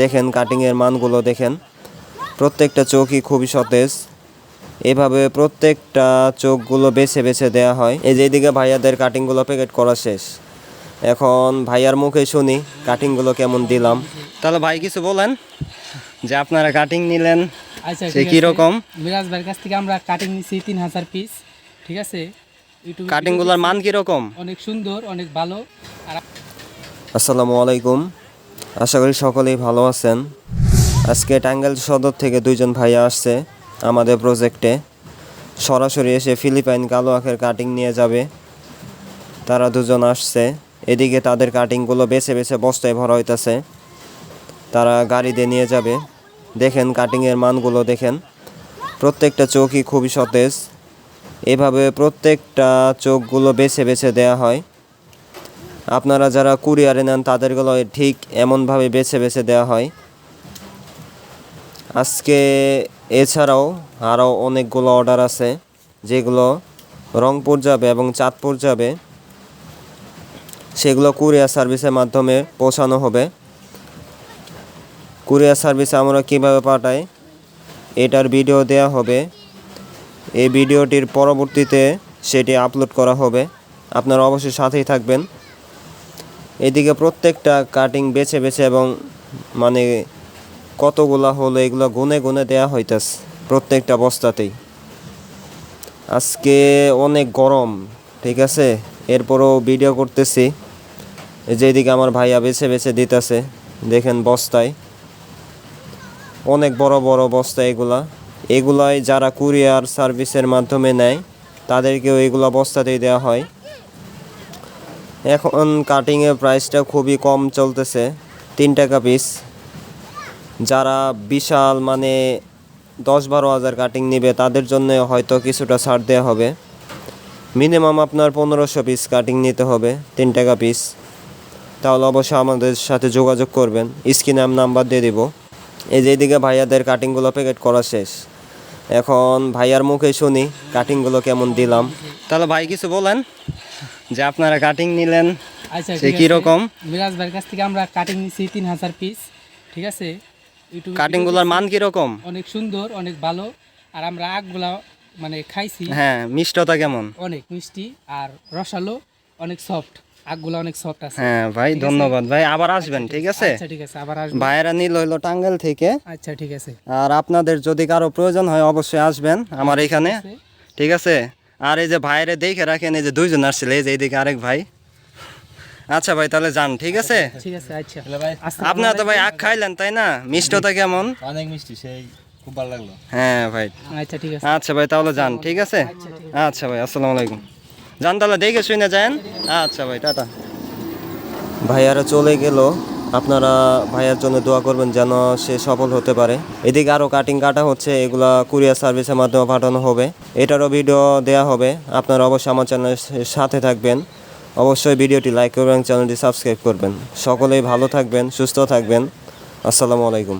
দেখেন কাটিংয়ের মানগুলো দেখেন। প্রত্যেকটা চোখই খুবই সতেজ। এভাবে প্রত্যেকটা চোখগুলো বেছে বেছে দেওয়া হয়। এই যে এদিকে ভাইয়াদের কাটিংগুলো প্যাকেট করা শেষ। এখন ভাইয়ার মুখে শুনি কাটিংগুলো কেমন দিলাম। তাহলে ভাই কিছু বলেন যে আপনারা কাটিং নিলেন আচ্ছা সে ঠিক কি আছে। রকম? মিরাজ ভাইয়ের কাছ থেকে আমরা কাটিং নিছি তিন হাজার পিস ঠিক আছে? কাটিংগুলোর মান কীরকম? অনেক সুন্দর অনেক ভালো। আসসালামু আলাইকুম। আশা করি সকলেই ভালো আছেন। আজকে টাঙ্গাইল সদর থেকে দুইজন ভাইয়া আসছে আমাদের প্রজেক্টে সরাসরি এসে ফিলিপাইন কালো আখের কাটিং নিয়ে যাবে। তারা দুজন আসছে। এদিকে তাদের কাটিংগুলো বেছে বেছে বস্তায় ভরা হইতেছে। তারা গাড়ি দিয়ে নিয়ে যাবে। দেখেন কাটিংয়ের মানগুলো দেখেন। প্রত্যেকটা চোখই খুবই সতেজ। এভাবে প্রত্যেকটা চোখগুলো বেছে বেছে দেয়া হয়। আপনারা যারা কুরিয়ারে নেন তাদেরগুলো ঠিক এমনভাবে বেছে বেছে দেওয়া হয়। আজকে এছাড়াও আরও অনেকগুলো অর্ডার আছে, যেগুলো রংপুর যাবে এবং চাঁদপুর যাবে। সেগুলো কুরিয়ার সার্ভিসের মাধ্যমে পৌঁছানো হবে। কুরিয়ার সার্ভিসে আমরা কীভাবে পাঠাই, এটার ভিডিও দেয়া হবে। এই ভিডিওটির পরবর্তীতে সেটি আপলোড করা হবে। আপনারা অবশ্যই সাথেই থাকবেন। এদিকে প্রত্যেকটা কাটিং বেছে বেছে এবং মানে কতগুলা হলো এগুলো গুনে গুনে দেয়া হইতাছে প্রত্যেকটা বস্তাতেই। আজকে অনেক গরম, ঠিক আছে? এরপরও ভিডিও করতেছি। এই যে এদিকে আমার ভাইয়া বেছে বেছে দিতেছে, দেখেন বস্তায়। অনেক বড় বড় বস্তা এগুলা। এগুলাই যারা কুরিয়ার সার্ভিসের মাধ্যমে নেয়, তাদেরকেও এগুলো বস্তাতেই দেওয়া হয়। এখন কাটিংয়ের প্রাইসটা খুবই কম চলতেছে, তিন টাকা পিস যারা বিশাল মানে দশ বারো হাজার কাটিং নেবে, তাদের জন্য হয়তো কিছুটা ছাড় দেওয়া হবে। মিনিমাম আপনার পনেরোশো পিস কাটিং নিতে হবে, তিন টাকা পিস তাহলে অবশ্যই আমাদের সাথে যোগাযোগ করবেন। স্ক্রিনে আমি নাম্বার দিয়ে দিব। এই যে এদিকে ভাইয়াদের কাটিংগুলো প্যাকেট করা শেষ। এখন ভাইয়ার মুখে শুনি কাটিংগুলো কেমন দিলাম। তাহলে ভাই কিছু বলেন। যে আপনারা কাটিং নিলেন আচ্ছা সে ঠিক কি রকম? মিরাজ ভাইয়ের কাছ থেকে আমরা কাটিং নিছি তিন হাজার পিস ঠিক আছে? কাটিংগুলোর মান কীরকম? অনেক সুন্দর অনেক ভালো। আর আমরা আগগুলা মানে খাইছি। হ্যাঁ মিষ্টতা কেমন? অনেক মিষ্টি আর রসালো অনেক সফট আগগুলা অনেক সফট আছে। হ্যাঁ ভাই ধন্যবাদ। ভাই আবার আসবেন ঠিক আছে। আচ্ছা ঠিক আছে আবার আসব ভাইয়েরা নিল হইল টাঙ্গাইল থেকে। আচ্ছা ঠিক আছে। আর আপনাদের যদি কারও প্রয়োজন হয় অবশ্যই আসবেন আমার এখানে। ঠিক আছে? আর এই যে ভাইরে দেখে রাখেন এই যে দুইজন আসছিল এই যে এইদিকে আরেক ভাই। আচ্ছা ভাই তাহলে যান ঠিক আছে? ঠিক আছে আচ্ছা। আপনারা তো ভাই আখ খাইলেন তাই না? মিষ্টতা কেমন? অনেক মিষ্টি সেই খুব ভালো লাগল। হ্যাঁ ভাই। আচ্ছা ঠিক আছে। আচ্ছা ভাই তাহলে যান ঠিক আছে? আচ্ছা ভাই আসসালামু আলাইকুম। যান তাহলে দেখে শুনে যান। আচ্ছা ভাই টাটা। ভাইয়ারা চলে গেল। আপনারা ভাইয়ার জন্য দোয়া করবেন যেন সে সফল হতে পারে। এদিকে আরও কাটিং কাটা হচ্ছে, এগুলা কুরিয়ার সার্ভিসের মাধ্যমে পাঠানো হবে। এটারও ভিডিও দেয়া হবে। আপনারা অবশ্যই আমার চ্যানেলের সাথে থাকবেন। অবশ্যই ভিডিওটি লাইক করবেন চ্যানেলটি সাবস্ক্রাইব করবেন। সকলেই ভালো থাকবেন, সুস্থ থাকবেন। আসসালামু আলাইকুম।